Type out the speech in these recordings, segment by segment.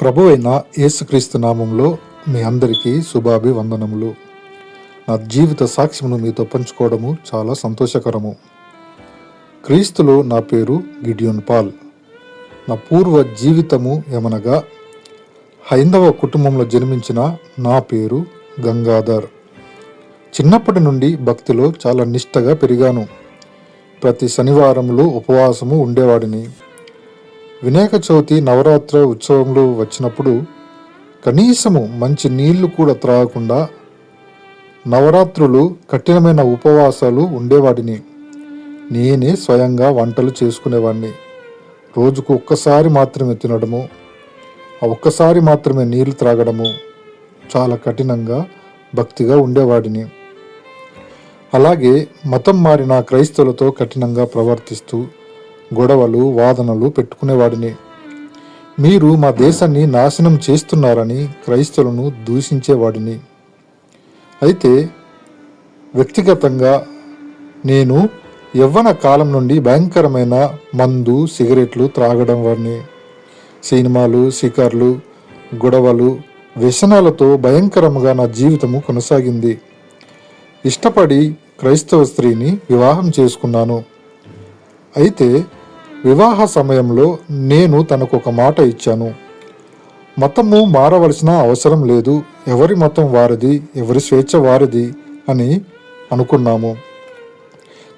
ప్రభు అయిన యేసుక్రీస్తు నామంలో మీ అందరికీ శుభాభివందనములు. నా జీవిత సాక్ష్యమును మీతో పంచుకోవడము చాలా సంతోషకరము. క్రీస్తులో నా పేరు గిడియోన్ పాల్. నా పూర్వ జీవితము ఏమనగా హైందవ కుటుంబంలో జన్మించిన నా పేరు గంగాధర్. చిన్నప్పటి నుండి భక్తిలో చాలా నిష్టగా పెరిగాను. ప్రతి శనివారంలో ఉపవాసము ఉండేవాడిని. వినాయక చవితి నవరాత్రి ఉత్సవంలో వచ్చినప్పుడు కనీసము మంచి నీళ్ళు కూడా త్రాగకుండా నవరాత్రులు కఠినమైన ఉపవాసాలు ఉండేవాడిని. నేనే స్వయంగా వంటలు చేసుకునేవాడిని రోజుకు ఒక్కసారి మాత్రమే తినడము ఒక్కసారి మాత్రమే నీళ్ళు త్రాగడము చాలా కఠినంగా భక్తిగా ఉండేవాడిని. అలాగే మతం మారిన క్రైస్తవులతో కఠినంగా ప్రవర్తిస్తూ గొడవలు వాదనలు పెట్టుకునేవాడిని. మీరు మా దేశాన్ని నాశనం చేస్తున్నారని క్రైస్తవులను దూషించేవాడిని. అయితే వ్యక్తిగతంగా నేను యవ్వన కాలం నుండి భయంకరమైన మందు సిగరెట్లు త్రాగడం వాడిని. సినిమాలు షికార్లు గొడవలు వ్యసనాలతో భయంకరంగా నా జీవితము కొనసాగింది. ఇష్టపడి క్రైస్తవ స్త్రీని వివాహం చేసుకున్నాను. అయితే వివాహ సమయంలో నేను తనకు ఒక మాట ఇచ్చాను. మతము మారవలసిన అవసరం లేదు. ఎవరి మతం వారిది ఎవరి స్వేచ్ఛ వారిది అని అనుకున్నాము.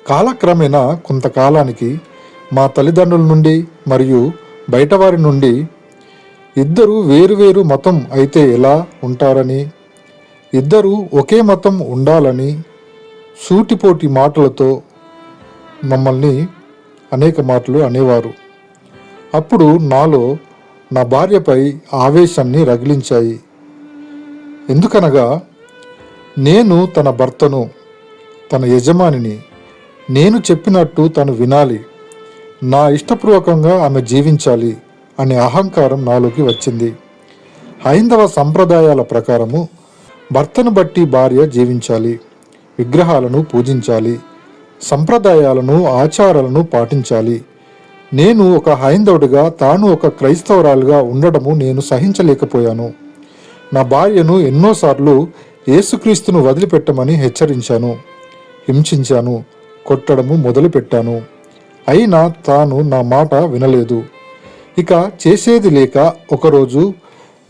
కాలక్రమేణా కొంతకాలానికి మా తల్లిదండ్రుల నుండి మరియు బయటవారి నుండి ఇద్దరు వేరువేరు మతం అయితే ఎలా ఉంటారని ఇద్దరు ఒకే మతం ఉండాలని సూటిపోటి మాటలతో మమ్మల్ని అనేక మాటలు అనేవారు. అప్పుడు నాలో నా భార్యపై ఆవేశాన్ని రగిలించాయి. ఎందుకనగా నేను తన భర్తను తన యజమానిని నేను చెప్పినట్టు తను వినాలి నా ఇష్టపూర్వకంగా ఆమె జీవించాలి అనే అహంకారం నాలోకి వచ్చింది. హైందవ సంప్రదాయాల ప్రకారము భర్తను బట్టి భార్య జీవించాలి విగ్రహాలను పూజించాలి సంప్రదాయాలను ఆచారాలను పాటించాలి. నేను ఒక హైందవుడిగా తాను ఒక క్రైస్తవురాలుగా ఉండడము నేను సహించలేకపోయాను. నా భార్యను ఎన్నోసార్లు యేసుక్రీస్తును వదిలిపెట్టమని హెచ్చరించాను. హింసించాను కొట్టడము మొదలుపెట్టాను. అయినా తాను నా మాట వినలేదు. ఇక చేసేది లేక ఒకరోజు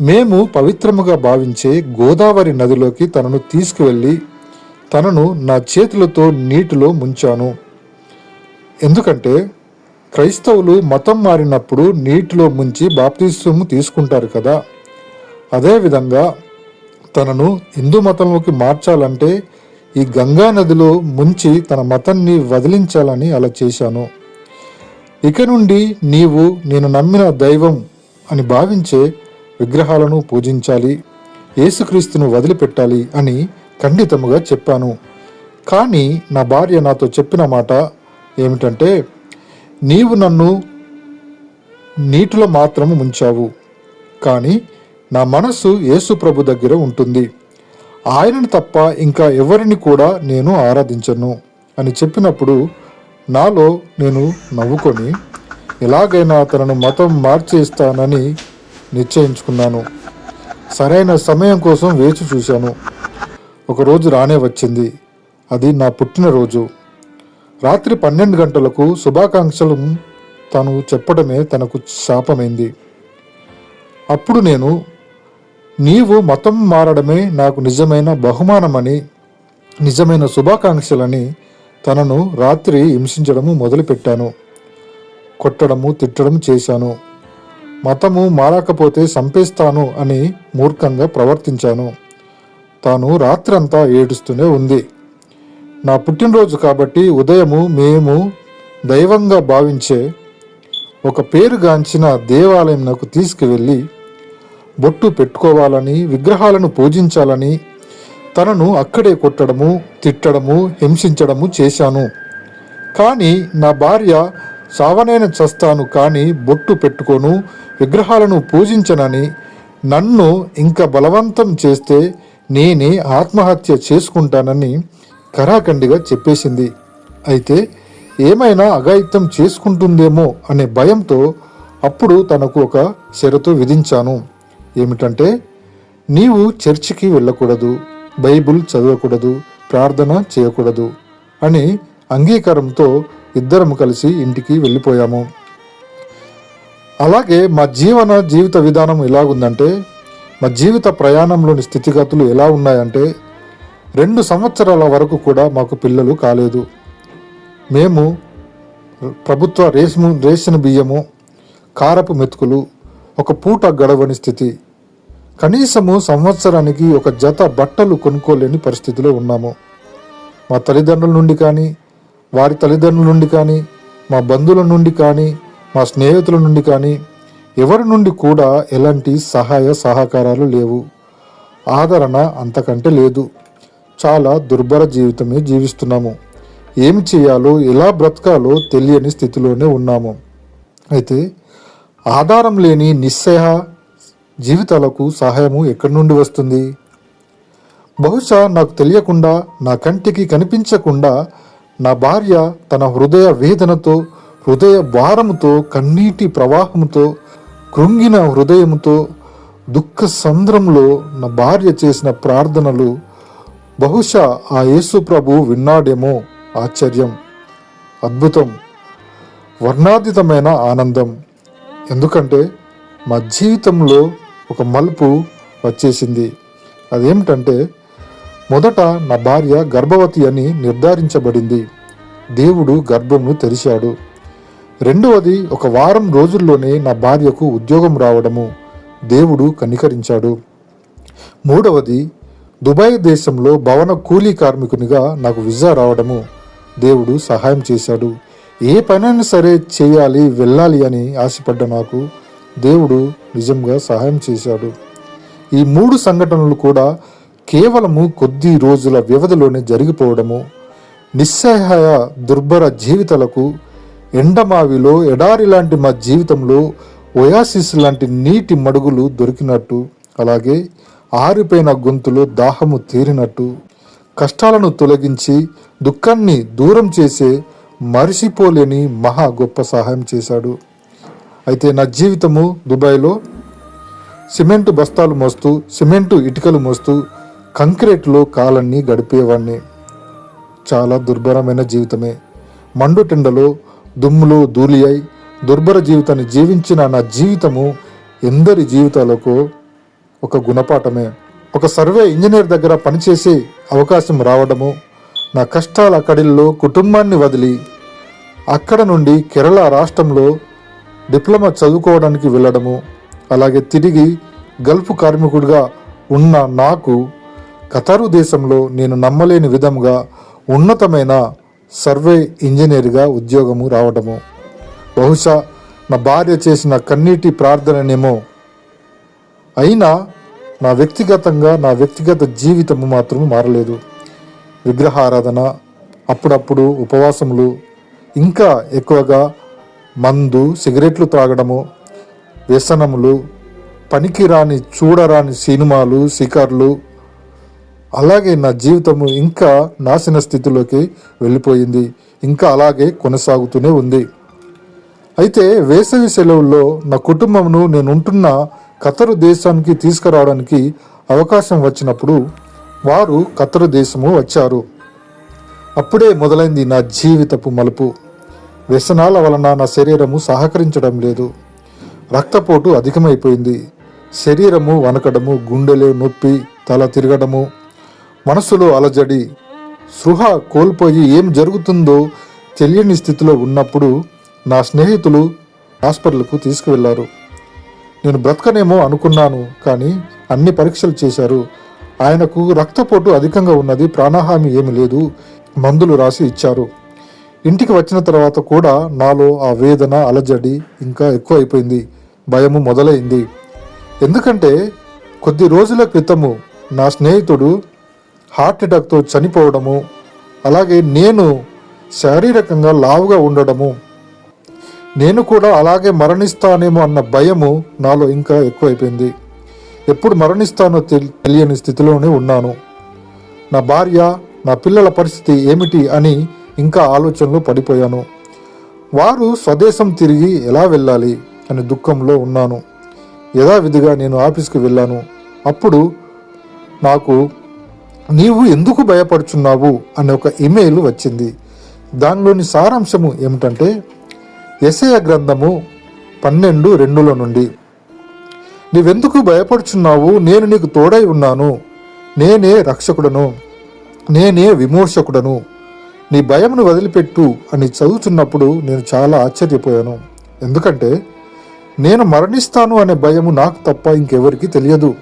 మేము పవిత్రముగా భావించే గోదావరి నదిలోకి తనను తీసుకువెళ్ళి తనను నా చేతులతో నీటిలో ముంచాను. ఎందుకంటే క్రైస్తవులు మతం మారినప్పుడు నీటిలో ముంచి బాప్తిస్వము తీసుకుంటారు కదా. అదేవిధంగా తనను హిందూ మతంలోకి మార్చాలంటే ఈ గంగా నదిలో ముంచి తన మతాన్ని వదిలించాలని అలా చేశాను. ఇక నుండి నీవు నేను నమ్మిన దైవం అని భావించే విగ్రహాలను పూజించాలి. యేసుక్రీస్తును వదిలిపెట్టాలి అని ఖండితముగా చెప్పాను. కానీ నా భార్య నాతో చెప్పిన మాట ఏమిటంటే నీవు నన్ను నీటిలో మాత్రము ముంచావు కానీ నా మనస్సు యేసు ప్రభు దగ్గర ఉంటుంది. ఆయనను తప్ప ఇంకా ఎవరిని కూడా నేను ఆరాధించను అని చెప్పినప్పుడు నాలో నేను నవ్వుకొని ఎలాగైనా తనను మతం మార్చేస్తానని నిశ్చయించుకున్నాను. సరైన సమయం కోసం వేచి చూశాను. ఒకరోజు రానే వచ్చింది. అది నా పుట్టినరోజు రాత్రి పన్నెండు గంటలకు శుభాకాంక్షలు తను చెప్పడమే తనకు శాపమైంది. అప్పుడు నేను నీవు మతం మారడమే నాకు నిజమైన బహుమానమని నిజమైన శుభాకాంక్షలని తనను రాత్రి హింసించడము మొదలుపెట్టాను. కొట్టడము తిట్టడం చేశాను. మతము మారకపోతే చంపేస్తాను అని మూర్ఖంగా ప్రవర్తించాను. తాను రాత్రంతా ఏడుస్తూనే ఉంది. నా పుట్టినరోజు కాబట్టి ఉదయము మేము దైవంగా భావించే ఒక పేరుగాంచిన దేవాలయం నాకు తీసుకువెళ్ళి బొట్టు పెట్టుకోవాలని విగ్రహాలను పూజించాలని తనను అక్కడే కొట్టడము తిట్టడము హింసించడము చేశాను. కానీ నా భార్య సావనైన చస్తాను కానీ బొట్టు పెట్టుకోను విగ్రహాలను పూజించనని నన్ను ఇంకా బలవంతం చేస్తే నేనే ఆత్మహత్య చేసుకుంటానని కరాఖండిగా చెప్పేసింది. అయితే ఏమైనా అఘాయిత్యం చేసుకుంటుందేమో అనే భయంతో అప్పుడు తనకు ఒక షరతు విధించాను. ఏమిటంటే నీవు చర్చికి వెళ్ళకూడదు బైబిల్ చదవకూడదు ప్రార్థన చేయకూడదు అని అంగీకారంతో ఇద్దరం కలిసి ఇంటికి వెళ్ళిపోయాము. అలాగే మా జీవన జీవిత విధానం ఎలాగుందంటే మా జీవిత ప్రయాణంలోని స్థితిగతులు ఎలా ఉన్నాయంటే రెండు సంవత్సరాల వరకు కూడా మాకు పిల్లలు కాలేదు. మేము ప్రభుత్వ రేషము రేషన్ బియ్యము కారపు మెతుకులు ఒక పూట గడవని స్థితి. కనీసము సంవత్సరానికి ఒక జత బట్టలు కొనుక్కోలేని పరిస్థితిలో ఉన్నాము. మా తల్లిదండ్రుల నుండి కానీ వారి తల్లిదండ్రుల నుండి కానీ మా బంధువుల నుండి కానీ మా స్నేహితుల నుండి కానీ ఎవరి నుండి కూడా ఎలాంటి సహాయ సహకారాలు లేవు. ఆదరణ అంతకంటే లేదు. చాలా దుర్భర జీవితమే జీవిస్తున్నాము. ఏమి చేయాలో ఎలా బ్రతకాలో తెలియని స్థితిలోనే ఉన్నాము. అయితే ఆధారం లేని నిస్సహ జీవితాలకు సహాయము ఎక్కడి నుండి వస్తుంది? బహుశా నాకు తెలియకుండా నా కంటికి కనిపించకుండా నా భార్య తన హృదయ వేదనతో హృదయ భారముతో కన్నీటి ప్రవాహంతో కృంగిన హృదయంతో దుఃఖ సంద్రంలో నా భార్య చేసిన ప్రార్థనలు బహుశా ఆ యేసు ప్రభు విన్నాడేమో ఆశ్చర్యం. అద్భుతం. వర్ణాతీతమైన ఆనందం. ఎందుకంటే మా జీవితంలో ఒక మలుపు వచ్చేసింది. అదేమిటంటే మొదట నా భార్య గర్భవతి అని నిర్ధారించబడింది. దేవుడు గర్భంను తెరిచాడు. రెండవది ఒక వారం రోజుల్లోనే నా భార్యకు ఉద్యోగం రావడము దేవుడు కనికరించాడు. మూడవది దుబాయ్ దేశంలో భవన కూలీ కార్మికునిగా నాకు వీసా రావడము దేవుడు సహాయం చేశాడు. ఏ పనైనా సరే చేయాలి వెళ్ళాలి అని ఆశపడ్డ నాకు దేవుడు నిజంగా సహాయం చేశాడు. ఈ మూడు సంఘటనలు కూడా కేవలము కొద్ది రోజుల వ్యవధిలోనే జరిగిపోవడము నిస్సహాయ దుర్భర జీవితాలకు ఎండమావిలో ఎడారి లాంటి మా జీవితంలో ఒయాసిస్ లాంటి నీటి మడుగులు దొరికినట్టు అలాగే ఆరిపోయిన గొంతులో దాహము తీరినట్టు కష్టాలను తొలగించి దుఃఖాన్ని దూరం చేసే మరిసిపోలేని మహా గొప్ప సహాయం చేశాడు. అయితే నా జీవితము దుబాయ్లో సిమెంటు బస్తాలు మోస్తూ సిమెంటు ఇటుకలు మోస్తూ కంక్రీట్లో కాలాన్ని గడిపేవాడిని చాలా దుర్భరమైన జీవితమే. మండుటెండలో దుమ్ములో ధూళి అయి దుర్భర జీవితాన్ని జీవించిన నా జీవితము ఎందరి జీవితాలకు ఒక గుణపాఠమే. ఒక సర్వే ఇంజనీర్ దగ్గర పనిచేసే అవకాశం రావడము నా కష్టాల అక్కడిల్లో కుటుంబాన్ని వదిలి అక్కడ నుండి కేరళ రాష్ట్రంలో డిప్లొమా చదువుకోవడానికి వెళ్ళడము అలాగే తిరిగి గల్ఫ్ కార్మికుడిగా ఉన్న నాకు ఖతారు దేశంలో నేను నమ్మలేని విధంగా ఉన్నతమైన సర్వే ఇంజనీర్గా ఉద్యోగము రావడము. బహుశా నా భార్య చేసిన కన్నీటి ప్రార్థననేమో. అయినా నా వ్యక్తిగతంగా నా వ్యక్తిగత జీవితము మాత్రం మారలేదు. విగ్రహారాధన అప్పుడప్పుడు ఉపవాసములు ఇంకా ఎక్కువగా మందు సిగరెట్లు త్రాగడము వ్యసనములు పనికిరాని చూడరాని సినిమాలు షికార్లు అలాగే నా జీవితము ఇంకా నాశన స్థితిలోకి వెళ్ళిపోయింది. ఇంకా అలాగే కొనసాగుతూనే ఉంది. అయితే వేసవి సెలవుల్లో నా కుటుంబమును నేను ఉంటున్న ఖతరు దేశానికి తీసుకురావడానికి అవకాశం వచ్చినప్పుడు వారు ఖతరు దేశము వచ్చారు. అప్పుడే మొదలైంది నా జీవితపు మలుపు. వ్యసనాల వలన నా శరీరము సహకరించడం లేదు. రక్తపోటు అధికమైపోయింది. శరీరము వనకడము గుండెలు నొప్పి తల తిరగడము మనసులో అలజడి సృహ కోల్పోయి ఏం జరుగుతుందో తెలియని స్థితిలో ఉన్నప్పుడు నా స్నేహితులు హాస్పిటల్కు తీసుకువెళ్ళారు. నేను బ్రతకనేమో అనుకున్నాను కానీ అన్ని పరీక్షలు చేశారు. ఆయనకు రక్తపోటు అధికంగా ఉన్నది ప్రాణహామి ఏమి లేదు మందులు రాసి ఇచ్చారు. ఇంటికి వచ్చిన తర్వాత కూడా నాలో ఆ వేదన అలజడి ఇంకా ఎక్కువ అయిపోయింది భయము మొదలైంది. ఎందుకంటే కొద్ది రోజుల క్రితము నా స్నేహితుడు హార్ట్ అటాక్తో చనిపోవడము అలాగే నేను శారీరకంగా లావుగా ఉండడము. నేను కూడా అలాగే మరణిస్తానేమో అన్న భయము నాలో ఇంకా ఎక్కువైపోయింది. ఎప్పుడు మరణిస్తానో తెలి- తెలియని స్థితిలోనే ఉన్నాను. నా భార్య నా పిల్లల పరిస్థితి ఏమిటి అని ఇంకా ఆలోచనలో పడిపోయాను. వారు స్వదేశం తిరిగి ఎలా వెళ్ళాలి అని దుఃఖంలో ఉన్నాను. యథావిధిగా నేను ఆఫీస్కి వెళ్ళాను. అప్పుడు నాకు నీవు ఎందుకు భయపడుచున్నావు అనే ఒక ఇమెయిల్ వచ్చింది. దానిలోని సారాంశము ఏమిటంటే ఎసయ గ్రంథము పన్నెండు రెండులో నుండి నీవెందుకు భయపడుచున్నావు? నేను నీకు తోడై ఉన్నాను. నేనే రక్షకుడను. నేనే విమోచకుడను. నీ భయమును వదిలిపెట్టు అని చదువుతున్నప్పుడు నేను చాలా ఆశ్చర్యపోయాను. ఎందుకంటే నేను మరణిస్తాను అనే భయము నాకు తప్ప ఇంకెవరికి తెలియదు.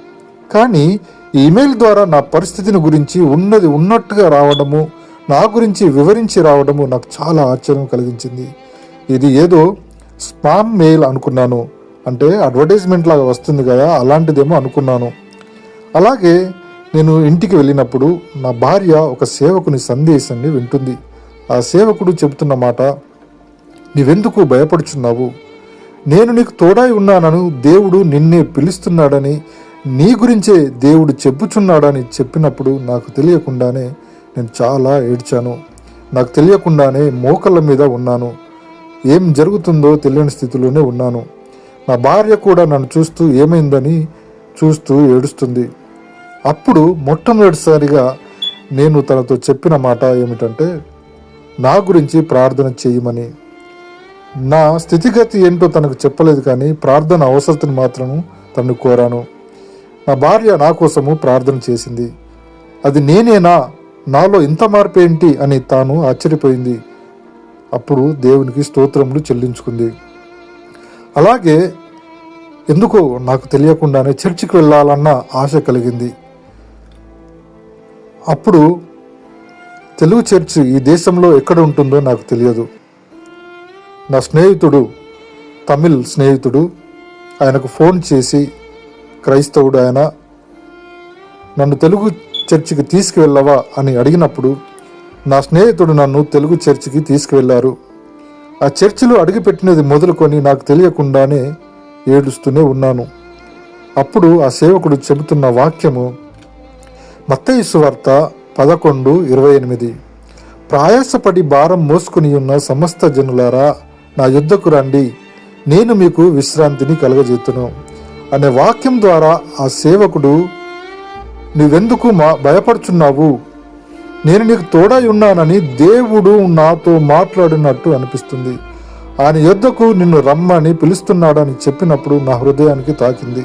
కానీ ఈమెయిల్ ద్వారా నా పరిస్థితిని గురించి ఉన్నది ఉన్నట్టుగా రావడము నా గురించి వివరించి రావడము నాకు చాలా ఆశ్చర్యం కలిగించింది. ఇది ఏదో స్పామ్ మెయిల్ అనుకున్నాను. అంటే అడ్వర్టైజ్మెంట్ లాగా వస్తుంది కదా అలాంటిదేమో అనుకున్నాను. అలాగే నేను ఇంటికి వెళ్ళినప్పుడు నా భార్య ఒక సేవకుని సందేశాన్ని వింటుంది. ఆ సేవకుడు చెబుతున్న మాట నీవెందుకు భయపడుచున్నావు? నేను నీకు తోడై ఉన్నానను దేవుడు నిన్నే పిలుస్తున్నాడని నీ గురించే దేవుడు చెప్పుచున్నాడని చెప్పినప్పుడు నాకు తెలియకుండానే నేను చాలా ఏడ్చాను. నాకు తెలియకుండానే మోకళ్ళ మీద ఉన్నాను. ఏం జరుగుతుందో తెలియని స్థితిలోనే ఉన్నాను. నా భార్య కూడా నన్ను చూస్తూ ఏమైందని చూస్తూ ఏడుస్తుంది. అప్పుడు మొట్టమొదటిసారిగా నేను తనతో చెప్పిన మాట ఏమిటంటే నా గురించి ప్రార్థన చేయమని. నా స్థితిగతి ఏంటో తనకు చెప్పలేదు కానీ ప్రార్థన అవసరతను మాత్రం తను కోరాను. నా భార్య నా కోసము ప్రార్థన చేసింది. అది నేనేనా? నాలో ఇంత మార్పు ఏంటి? అని తాను ఆశ్చర్యపోయింది. అప్పుడు దేవునికి స్తోత్రములు చెల్లించుకుంది. అలాగే ఎందుకో నాకు తెలియకుండానే చర్చికి వెళ్ళాలన్న ఆశ కలిగింది. అప్పుడు తెలుగు చర్చ్ ఈ దేశంలో ఎక్కడ ఉంటుందో నాకు తెలియదు. నా స్నేహితుడు తమిళ్ స్నేహితుడు ఆయనకు ఫోన్ చేసి క్రైస్తవుడు ఆయన నన్ను తెలుగు చర్చికి తీసుకువెళ్ళవా అని అడిగినప్పుడు నా స్నేహితుడు నన్ను తెలుగు చర్చికి తీసుకువెళ్ళారు. ఆ చర్చిలో అడుగుపెట్టినది మొదలుకొని నాకు తెలియకుండానే ఏడుస్తూనే ఉన్నాను. అప్పుడు ఆ సేవకుడు చెబుతున్న వాక్యము మత్తయి వార్త పదకొండు ఇరవై ఎనిమిది. ప్రయాసపడి భారం మోసుకుని ఉన్న సమస్త జనులారా నా యుద్ధకు రండి. నేను మీకు విశ్రాంతిని కలగజేతును. అనే వాక్యం ద్వారా ఆ సేవకుడు నువ్వెందుకు మా భయపడుచున్నావు? నేను నీకు తోడై ఉన్నానని దేవుడు నాతో మాట్లాడినట్టు అనిపిస్తుంది. ఆయన యుద్ధకు నిన్ను రమ్మని పిలుస్తున్నాడని చెప్పినప్పుడు నా హృదయానికి తాకింది.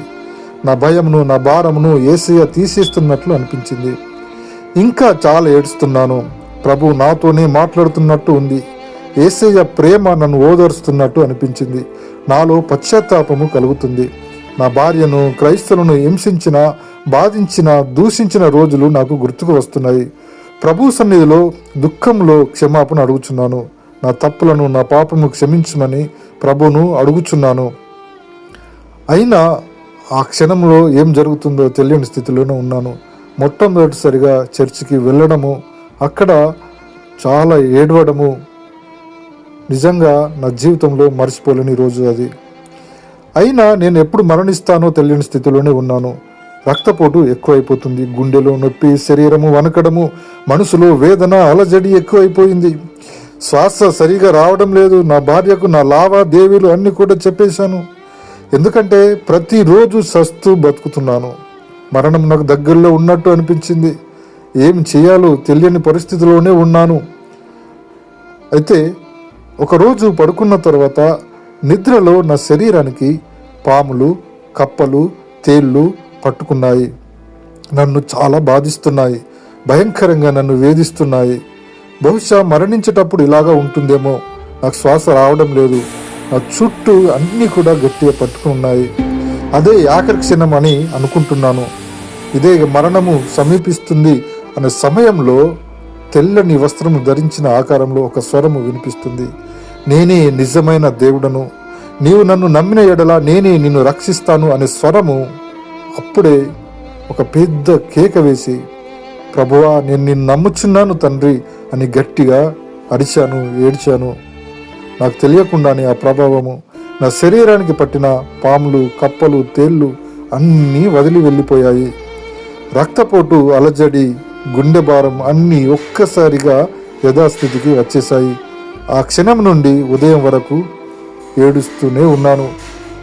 నా భయమును నా భారమును ఏసయ్య తీసేస్తున్నట్లు అనిపించింది. ఇంకా చాలా ఏడుస్తున్నాను. ప్రభు నాతోనే మాట్లాడుతున్నట్టు ఉంది. ఏసయ్య ప్రేమ నన్ను ఓదారుస్తున్నట్టు అనిపించింది. నాలో పశ్చాత్తాపము కలుగుతుంది. నా భార్యను క్రైస్తవులను హింసించిన బాధించిన దూషించిన రోజులు నాకు గుర్తుకు వస్తున్నాయి. ప్రభు సన్నిధిలో దుఃఖంలో క్షమాపణ అడుగుచున్నాను. నా తప్పులను నా పాపము క్షమించమని ప్రభును అడుగుచున్నాను. అయినా ఆ క్షణంలో ఏం జరుగుతుందో తెలియని స్థితిలోనే ఉన్నాను. మొట్టమొదటిసారిగా చర్చికి వెళ్ళడము అక్కడ చాలా ఏడవడము. నిజంగా నా జీవితంలో మర్చిపోలేని రోజు అది. అయినా నేను ఎప్పుడు మరణిస్తానో తెలియని స్థితిలోనే ఉన్నాను. రక్తపోటు ఎక్కువైపోతుంది. గుండెలో నొప్పి శరీరము వనకడము మనసులో వేదన అలజడి ఎక్కువైపోయింది. శ్వాస సరిగా రావడం లేదు. నా భార్యకు నా లావాదేవీలు అన్ని కూడా చెప్పేశాను. ఎందుకంటే ప్రతిరోజు సస్తూ బతుకుతున్నాను. మరణం నాకు దగ్గరలో ఉన్నట్టు అనిపించింది. ఏం చేయాలో తెలియని పరిస్థితిలోనే ఉన్నాను. అయితే ఒకరోజు పడుకున్న తర్వాత నిద్రలో నా శరీరానికి పాములు కప్పలు తేళ్ళు పట్టుకున్నాయి. నన్ను చాలా బాధిస్తున్నాయి. భయంకరంగా నన్ను వేధిస్తున్నాయి. బహుశా మరణించేటప్పుడు ఇలాగా ఉంటుందేమో. నాకు శ్వాస రావడం లేదు. నా చుట్టూ అన్నీ కూడా గట్టిగా పట్టుకున్నాయి అదే ఆఖరి క్షణం అని అనుకుంటున్నాను. ఇదే మరణము సమీపిస్తుంది అనే సమయంలో తెల్లని వస్త్రము ధరించిన ఆకారంలో ఒక స్వరము వినిపిస్తుంది. నేనే నిజమైన దేవుడను. నీవు నన్ను నమ్మిన ఎడల నేనే నిన్ను రక్షిస్తాను అనే స్వరము అప్పుడే ఒక పెద్ద కేక వేసి ప్రభువా నేను నిన్ను నమ్ముచున్నాను తండ్రి అని గట్టిగా అరిచాను ఏడ్చాను. నాకు తెలియకుండానే ఆ ప్రభావము నా శరీరానికి పట్టిన పాములు కప్పలు తేళ్ళు అన్నీ వదిలి వెళ్ళిపోయాయి. రక్తపోటు అలజడి గుండె భారం అన్నీ ఒక్కసారిగా యథాస్థితికి వచ్చేసాయి ఆ క్షణం నుండి ఉదయం వరకు ఏడుస్తూనే ఉన్నాను.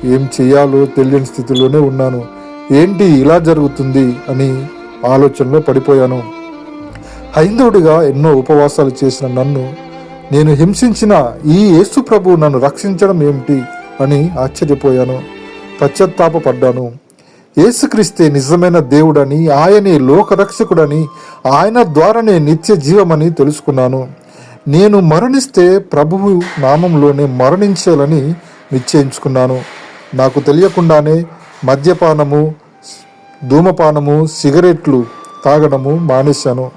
ఏం చేయాలో తెలియని స్థితిలోనే ఉన్నాను. ఏంటి ఇలా జరుగుతుంది అని ఆలోచనలో పడిపోయాను. హైందవుడిగా ఎన్నో ఉపవాసాలు చేసిన నన్ను నేను హింసించిన ఈ యేసు ప్రభు నన్ను రక్షించడం ఏమిటి అని ఆశ్చర్యపోయాను. పశ్చాత్తాపపడ్డాను. యేసుక్రీస్తే నిజమైన దేవుడని ఆయనే లోకరక్షకుడని ఆయన ద్వారానే నిత్య జీవమని తెలుసుకున్నాను. నేను మరణిస్తే ప్రభువు నామంలోనే మరణించాలని నిశ్చయించుకున్నాను. నాకు తెలియకుండానే మద్యపానము ధూమపానము సిగరెట్లు తాగడము మానేశాను.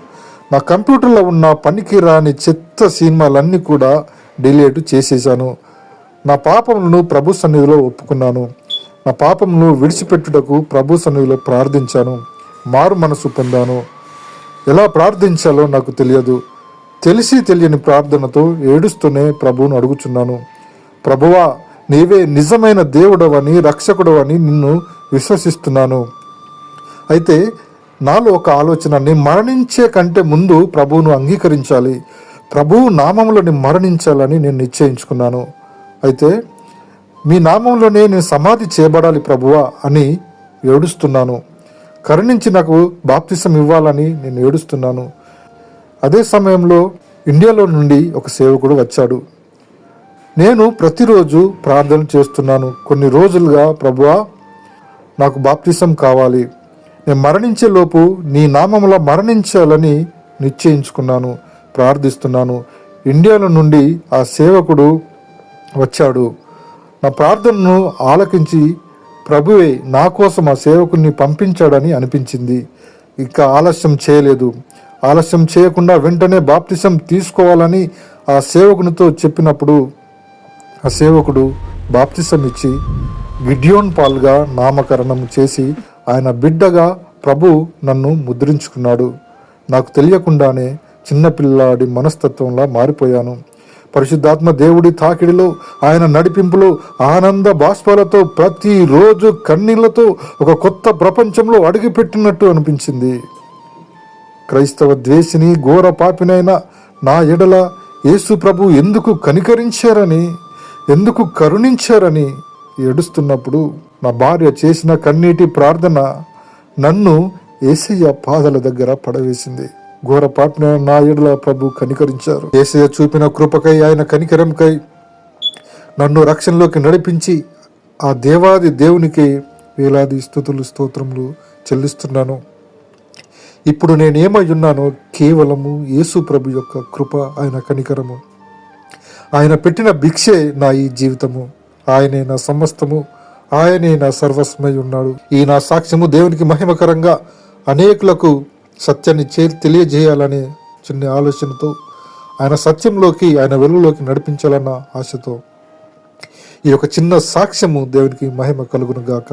నా కంప్యూటర్లో ఉన్న పనికి రాని చెత్త సినిమాలన్నీ కూడా డిలీట్ చేసేశాను. నా పాపములను ప్రభు సన్నిధిలో ఒప్పుకున్నాను. నా పాపమును విడిచిపెట్టుటకు ప్రభు సన్నిధిలో ప్రార్థించాను. మారు మనసు పొందాను. ఎలా ప్రార్థించాలో నాకు తెలియదు. తెలిసి తెలియని ప్రార్థనతో ఏడుస్తూనే ప్రభువును అడుగుచున్నాను. ప్రభువా నీవే నిజమైన దేవుడవని రక్షకుడవని నిన్ను విశ్వసిస్తున్నాను. అయితే నాలో ఒక ఆలోచన నేను మరణించే కంటే ముందు ప్రభువును అంగీకరించాలి. ప్రభువు నామంలోని మరణించాలని నేను నిశ్చయించుకున్నాను. అయితే మీ నామంలోనే నేను సమాధి చేయబడాలి ప్రభువా అని ఏడుస్తున్నాను. కరుణించి నాకు బాప్తిసం ఇవ్వాలని నేను ఏడుస్తున్నాను. అదే సమయంలో ఇండియాలో నుండి ఒక సేవకుడు వచ్చాడు. నేను ప్రతిరోజు ప్రార్థన చేస్తున్నాను. కొన్ని రోజులుగా ప్రభువా నాకు బాప్తిసం కావాలి. నేను మరణించేలోపు నీ నామంలో మరణించాలని నిశ్చయించుకున్నాను. ప్రార్థిస్తున్నాను. ఇండియాలో నుండి ఆ సేవకుడు వచ్చాడు. నా ప్రార్థనను ఆలకించి ప్రభువే నా కోసం ఆ సేవకుని పంపించాడని అనిపించింది. ఇంకా ఆలస్యం చేయలేదు. ఆలస్యం చేయకుండా వెంటనే బాప్తిసం తీసుకోవాలని ఆ సేవకునితో చెప్పినప్పుడు ఆ సేవకుడు బాప్తిసం ఇచ్చి గిడ్యోన్ పాల్గా నామకరణం చేసి ఆయన బిడ్డగా ప్రభు నన్ను ముద్రించుకున్నాడు. నాకు తెలియకుండానే చిన్నపిల్లాడి మనస్తత్వంలా మారిపోయాను. పరిశుద్ధాత్మ దేవుడి తాకిడిలో ఆయన నడిపింపులో ఆనంద బాష్పాలతో ప్రతిరోజు కన్నీళ్ళతో ఒక కొత్త ప్రపంచంలో అడుగుపెట్టినట్టు అనిపించింది. క్రైస్తవ ద్వేషిని ఘోర పాపినైన నా ఎడల యేసు ప్రభు ఎందుకు కనికరించారని ఎందుకు కరుణించారని ఏడుస్తున్నప్పుడు నా భార్య చేసిన కన్నీటి ప్రార్థన నన్ను ఏసయ్య పాదల దగ్గర పడవేసింది. ఘోర పాపిన నా ఎడల ప్రభు కనికరించారు. ఏసయ్య చూపిన కృపకై ఆయన కనికరంకై నన్ను రక్షణలోకి నడిపించి ఆ దేవాది దేవునికి వేలాది స్థుతులు స్తోత్రములు చెల్లిస్తున్నాను. ఇప్పుడు నేనేమై ఉన్నానో కేవలము యేసు ప్రభు యొక్క కృప ఆయన కనికరము. ఆయన పెట్టిన భిక్షే నా ఈ జీవితము. ఆయనే నా సమస్తము. ఆయనే నా సర్వస్వమై ఉన్నాడు. ఈ నా సాక్ష్యము దేవునికి మహిమకరంగా అనేకులకు సత్యాన్ని చే తెలియజేయాలనే చిన్న ఆలోచనతో ఆయన సత్యంలోకి ఆయన వెలుగులోకి నడిపించాలన్న ఆశతో ఈ యొక్క చిన్న సాక్ష్యము దేవునికి మహిమ కలుగును గాక